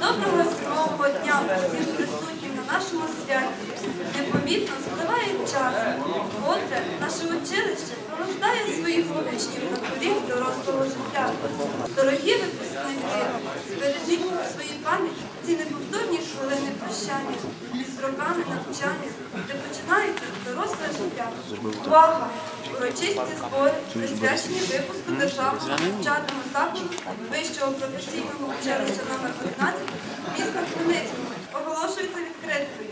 Доброго зимового дня всім присутнім на нашому святі. Непомітно спливає час. Отже, наше училище пронуждає своїх учнів на поріг дорослого життя. Дорогі випускники, збережіть у своїй пам'яті ці неповторні хвилини прощання із роками навчання, де починається доросле життя. Увага! Урочисті збори, присвячені випуску державного навчального закладу Вищого професійного училища номер 11 міста Хмельницького оголошується відкритою.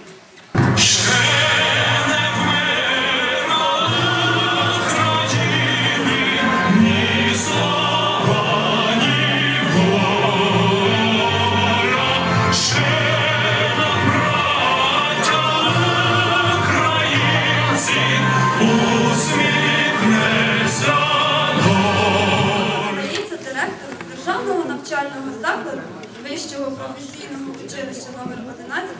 Здається директору Державного навчального закладу Вищого професійного училища номер 11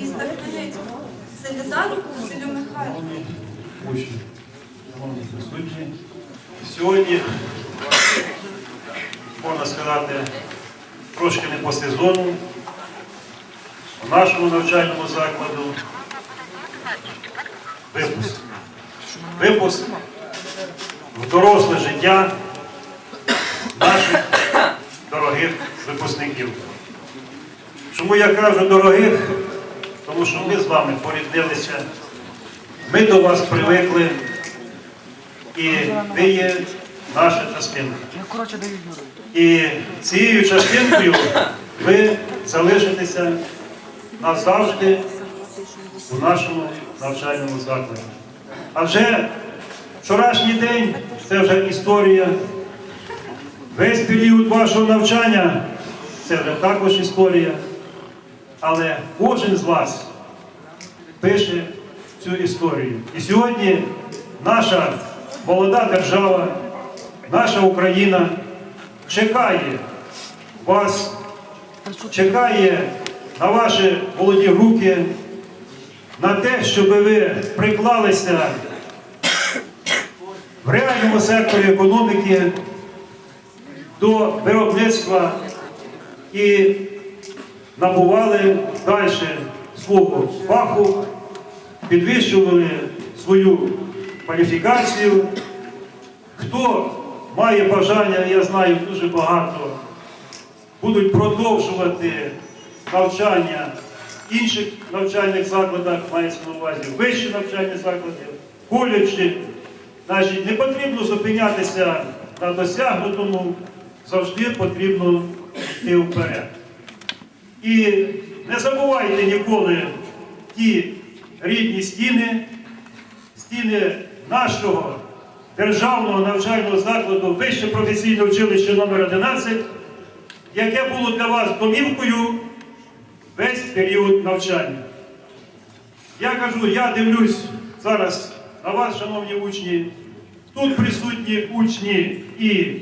міста Хмельницького Селізару Василю Михайловичу. учні, шановні. Сьогодні, можна сказати, трошки не по сезону. У нашому навчальному закладу випуск. Випуск в доросле життя дорогих випускників. Чому я кажу дорогих? Тому що ми з вами поріднилися, ми до вас привикли, і ви є наша частинка. Юру. І цією частинкою ви залишитеся назавжди у нашому навчальному закладі. Адже вчорашній день це вже історія. Весь період вашого навчання це вже також історія. Але кожен з вас пише цю історію. І сьогодні наша молода держава, наша Україна чекає вас, чекає на ваші молоді руки, на те, щоб ви приклалися в реальному секторі економіки до виробництва і набували далі свого фаху, підвищували свою кваліфікацію. Хто має бажання, я знаю дуже багато, будуть продовжувати навчання в інших навчальних закладах, мається на увазі вищі навчальні заклади, коледжі. Значить, не потрібно зупинятися на досягнутому, завжди потрібно йти вперед. І не забувайте ніколи ті рідні стіни, стіни нашого державного навчального закладу Вище професійне училище номер 11 яке було для вас домівкою весь період навчання. Я кажу, я дивлюсь зараз на вас, шановні учні, тут присутні учні і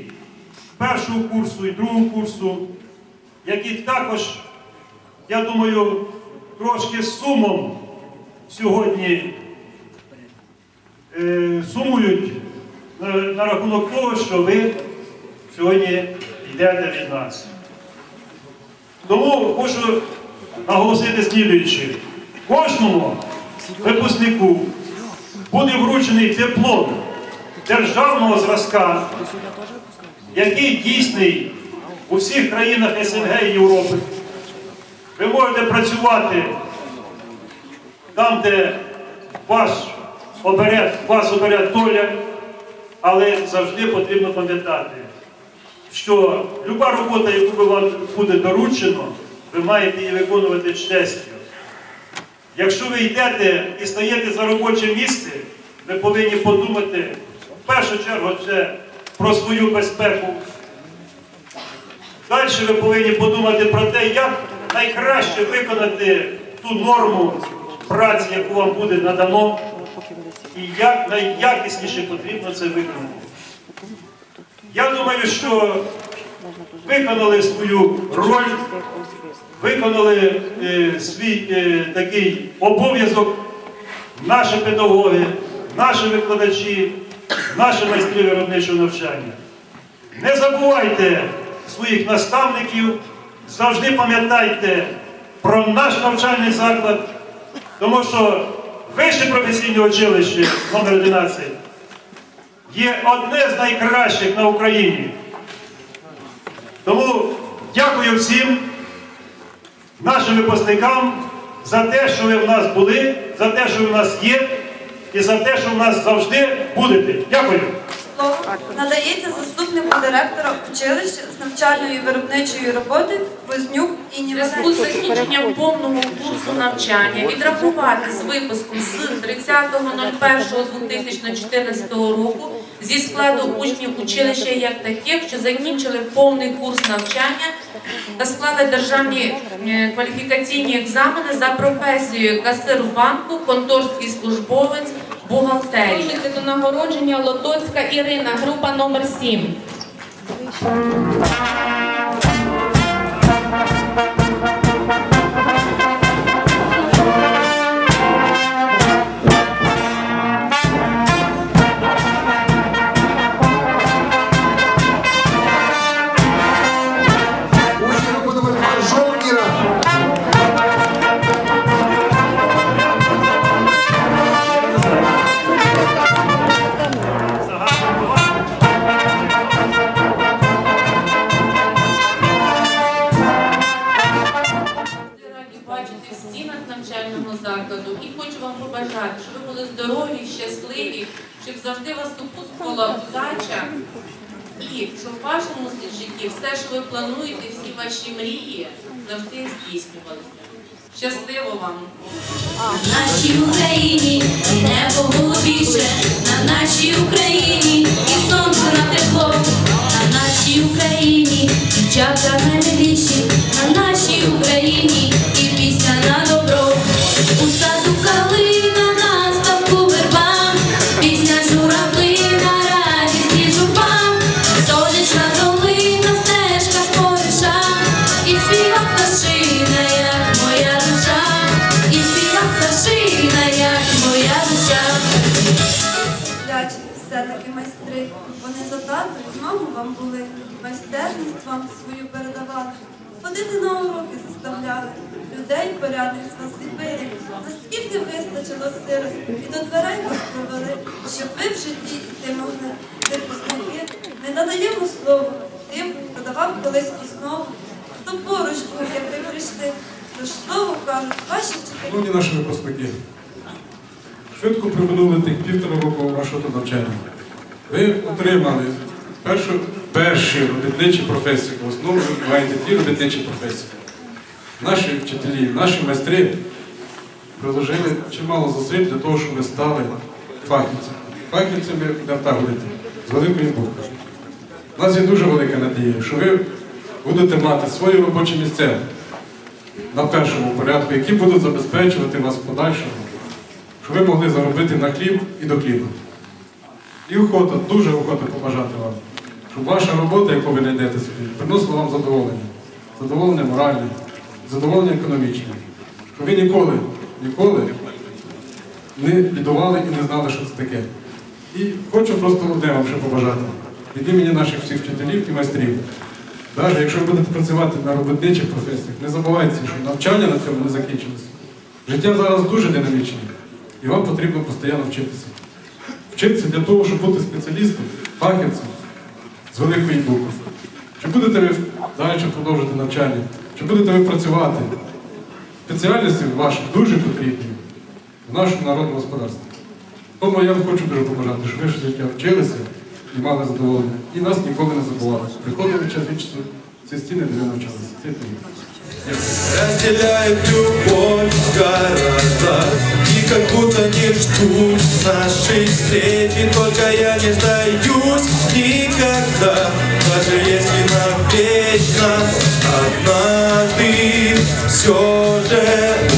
першого курсу, і другого курсу, які також, я думаю, трошки сумом сьогодні е, сумують на, на рахунок того, що ви сьогодні йдете від нас. Тому хочу наголосити слідуючи. Кожному випускнику буде вручений диплом державного зразка, який дійсний у всіх країнах СНГ і Європи. Ви можете працювати там, де ваш обере, вас обере доля, але завжди потрібно пам'ятати, що люба робота, яку вам буде доручено, ви маєте її виконувати честю. Якщо ви йдете і стаєте за робоче місце, ви повинні подумати в першу чергу це про свою безпеку. Далі ви повинні подумати про те, як найкраще виконати ту норму праці, яку вам буде надано, і як найякісніше потрібно це виконати. Я думаю, що виконали свою роль, виконали е, свій е, такий обов'язок наші педагоги, наші викладачі, наші майстри виробничого навчання. Не забувайте своїх наставників, завжди пам'ятайте про наш навчальний заклад, тому що вище професійне училище номер 11 є одне з найкращих на Україні. Тому дякую всім нашим випускникам за те, що ви в нас були, за те, що ви в нас є, і за те, що в нас завжди будете. Дякую. Слово надається заступнику директора училища з навчальної виробничої роботи Вознюк Інні зв'язку з закінченням повного курсу навчання відрахувати з випуском з 30.01.2014 року зі складу учнів училища як таких, що закінчили повний курс навчання та склали державні е, кваліфікаційні екзамени за професією касир в банку, конторський службовець, бухгалтерії. До нагородження Лотоцька Ірина, група номер 7. Закладу і хочу вам побажати, щоб ви були здорові, щасливі, щоб завжди вас супутствувала удача і щоб в вашому житті все, що ви плануєте, всі ваші мрії завжди здійснювалися. Щасливо вам! нашій Україні і небо голубіше, на нашій Україні і сонце на тепло, на нашій Україні дівчата наймиліші, на нашій Україні уроки заставляли, людей порядних ліпили. Наскільки вистачило сили, і до дверей вас провели, щоб ви в житті йти могли. Випускники, не надаємо слово тим, хто давав колись основу. Хто поруч був, як ви прийшли, тож слово кажуть ваші вчителі. Шановні наші випускники, швидко проминули тих півтора року вашого навчання. Ви отримали першу, перші робітничі професії. В основному маєте ті робітничі професії. Наші вчителі, наші майстри приложили чимало зусиль для того, щоб ви стали фахівцями. Фахівцями говорити, з великої букви. У нас є дуже велика надія, що ви будете мати свої робочі місця на першому порядку, які будуть забезпечувати вас в подальшому, щоб ви могли заробити на хліб і до хліба. І охота, дуже охота побажати вам, щоб ваша робота, яку ви знайдете собі, приносила вам задоволення. Задоволення моральне, задоволення економічне. Щоб ви ніколи, ніколи не бідували і не знали, що це таке. І хочу просто одне вам ще побажати від імені наших всіх вчителів і майстрів. Навіть якщо ви будете працювати на робітничих професіях, не забувайте, що навчання на цьому не закінчилося. Життя зараз дуже динамічне, і вам потрібно постійно вчитися. Вчитися для того, щоб бути спеціалістом, фахівцем з великої букви. Чи будете ви далі продовжувати навчання, чи будете ви працювати? Спеціальності ваші дуже потрібні в нашому народному господарстві. Тому я вам хочу дуже побажати, щоб ви все життя вчилися і мали задоволення. І нас ніколи не забували. Приходили час від часу ці стіни, де навчалися. Це тобі. Разделяют любовь города И как будто не ждут нашей встречи Только я не сдаюсь никогда Даже если навечно Однажды все же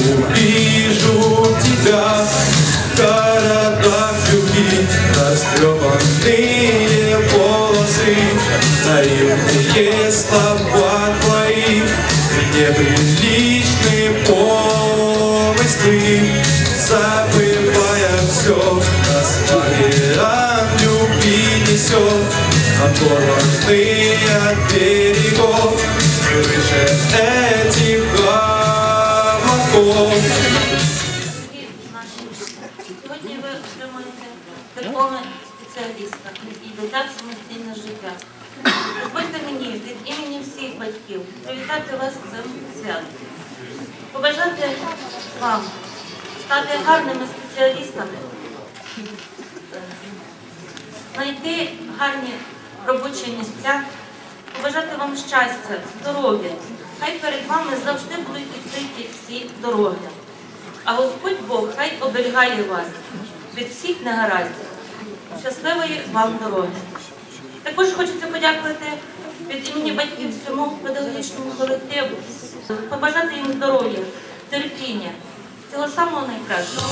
увижу тебя. В городах любви Растрепанные волосы Наивные слова твои Неприличные помыслы. Забывая все веером любви несет порожны от берегов Выше этих гамаков Сьогодні ви отримуєте дипломи спеціаліста і йдете самостійне життя. Дозвольте мені від імені всіх батьків привітати вас з цим святом. Побажати вам стати гарними спеціалістами, знайти гарні робочі місця, побажати вам щастя, здоров'я. Хай перед вами завжди будуть відкриті всі дороги. А Господь Бог хай оберігає вас від всіх негараздів. Щасливої вам дороги. Також хочеться подякувати від імені батьків всьому педагогічному колективу, побажати їм здоров'я, терпіння, всього самого найкращого.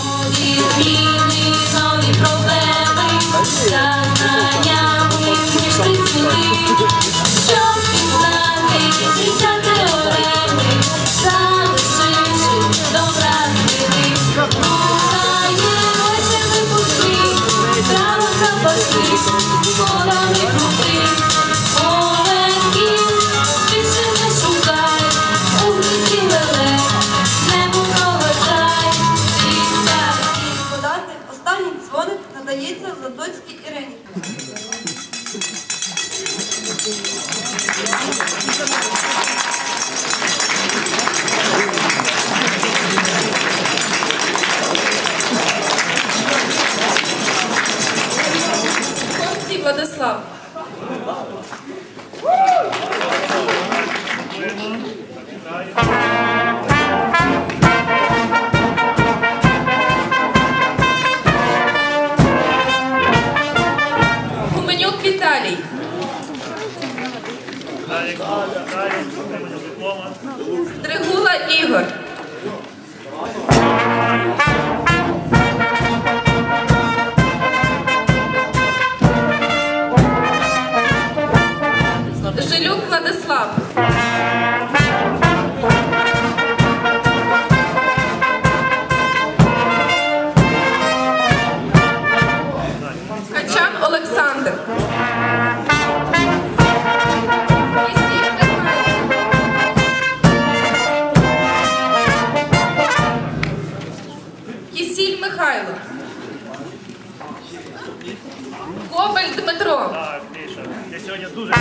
Жилюк Владислав. Сьогодні дуже.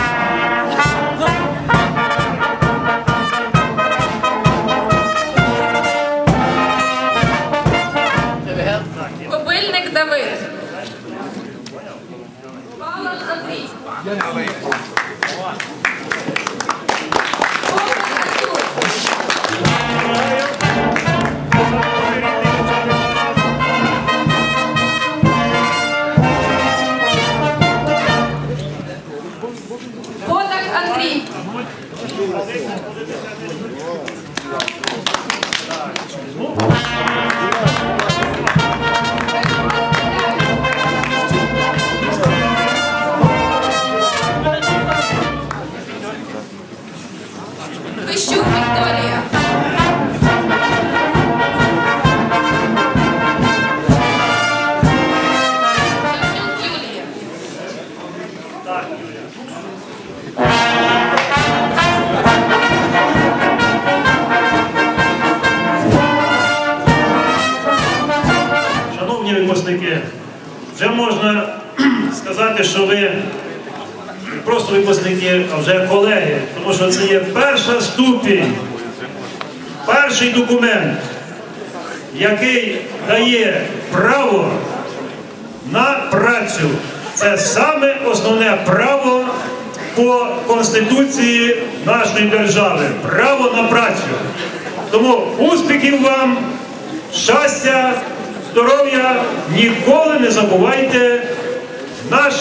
Що ви не просто випускники, а вже колеги, тому що це є перша ступінь, перший документ, який дає право на працю. Це саме основне право по Конституції нашої держави право на працю. Тому успіхів вам, щастя, здоров'я, ніколи не забувайте наш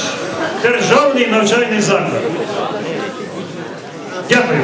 державний навчальний заклад. Дякую.